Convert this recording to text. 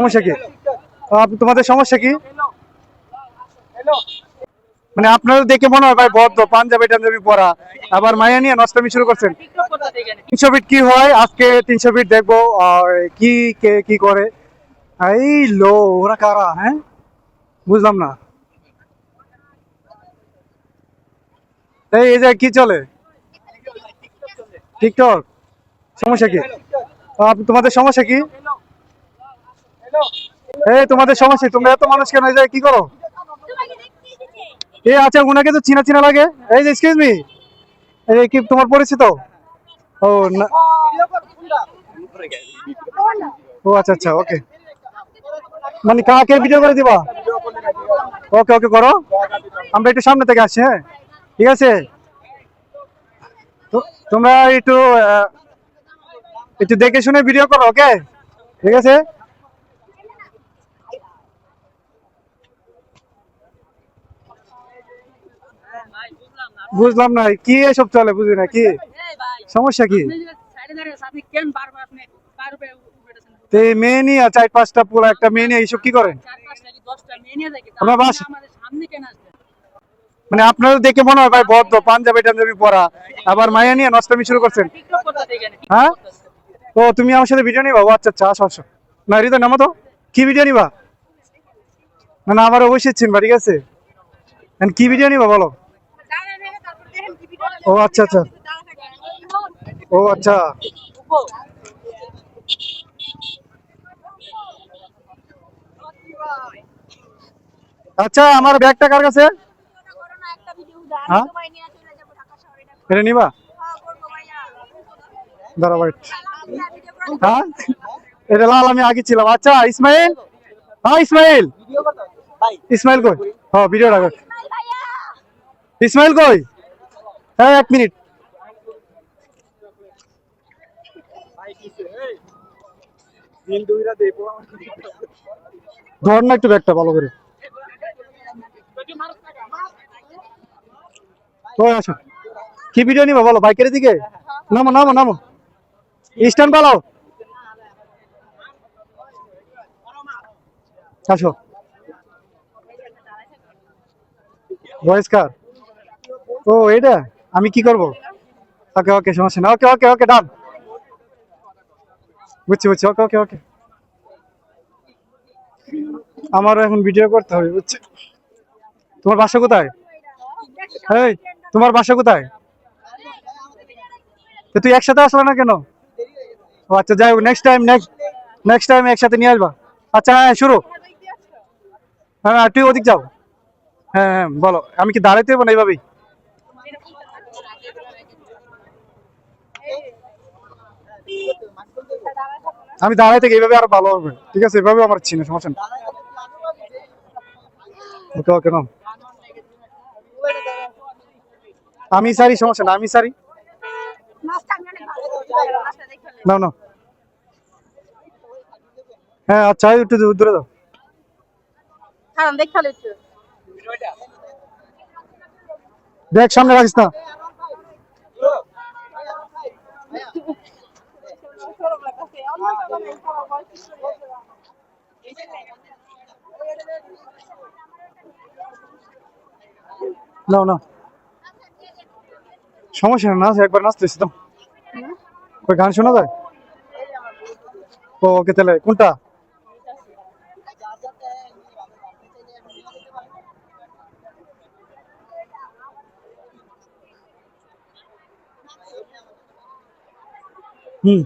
সমস্যা কি? তোমাদের সমস্যা কি? মানে আপনারা দেখে মনে হয় ভাই বদ্ধ, পাঞ্জাবি টাঞ্জাবি পরা। আবার মায়া নিয়ে নষ্টামি শুরু করছেন। তিনশো ফিট কি হয়? আজকে তিনশো ফিট দেখব কি কে কি করে? এই লো, ওরা কারা হ্যাঁ? বুঝলাম না। এই এই যে কি চলে? টিকটক। সমস্যা কি? তোমাদের সমস্যা কি? তোমাদের সমস্যা তোমরা এত মানুষ কেন? জায়গায় কি করো? এই আচ্ছা উনাকে তো চিনা চিনা লাগে। এই যে এক্সকিউজ মি এই, কি, তোমার পরিচিত? ও, না। ও আচ্ছা আচ্ছা ওকে মানে কাকে ভিডিও করে দিবা? ওকে ওকে করো। আমরা একটু সামনে থেকে আসছি হ্যাঁ? ঠিক আছে? তোমরা একটু একটু দেখে শুনে ভিডিও করো ওকে ঠিক আছে? বুঝলাম না, কি এসব চলে বুঝি না, কি? সমস্যা কি? মেয়ে নিয়ে চার পাঁচটা একটা মেয়ে নিয়ে কি মানে আপনারা দেখে মনে হয় পাঞ্জাবি পরা, আবার মায়া শুরু করছেন। হ্যাঁ? ও তুমি আমার সাথে আচ্ছা আচ্ছা আসো না তো। কি আমার অবশ্যই চিনবা, ঠিক আছে? কি ভিডিও নিবা, বলো? ও আচ্ছা আচ্ছা। ও আচ্ছা। আচ্ছা আমার ব্যাগটা কার কাছে? হ্যাঁ? এটা নিবা। হ্যাঁ? এটা লাল আমি আগে ছিলাম। আচ্ছা ইসমাইল? হ্যাঁ ইসমাইল? ইসমাইল কই? হ্যাঁ ইসমাইল কই? হ্যাঁ এক মিনিট। ধর না একটু ব্যাগটা ভালো করে। আসো। কি ভিডিও নিবা বলো, বাইকের দিকে? নামো নামো নামো। স্ট্যান্ড পালাও। আসো। ভয়েস কার ও এটা আমি কি করব? ওকে ওকে সমস্যা না ওকে ওকে ওকে ডান বুঝছি বুঝছি। ওকে ওকে ওকে আমারও এখন ভিডিও করতে হবে বুঝছি? তোমার বাসা কোথায়? এই তোমার বাসা কোথায়? তুই একসাথে আসলে না কেন? ও আচ্ছা যাই হোক next time next next time একসাথে নিয়ে আসবা। আচ্ছা হ্যাঁ শুরু। হ্যাঁ হ্যাঁ, তুই ওদিক যাও। হ্যাঁ হ্যাঁ বলো। আমি কি দাঁড়াইতে হব না এইভাবেই? আমি দাঁড়াই থেকে এইভাবে আরও ভালো হবে। ঠিক আছে এভাবে আমার চিনে সমস্যা নেই। ওকে ওকে নাও আমি সারি সমস্যা না আমি সারি। নাও নাও। হ্যাঁ আচ্ছা একটু দূরে দাও। ব্যাগ সামনে রাখিস না। নাও নাও। সমস্যা নেই, নাচ একবার নাচতেছি তো। ওই গান শোনা যায়? ও ওকে তাহলে কোনটা? হুম।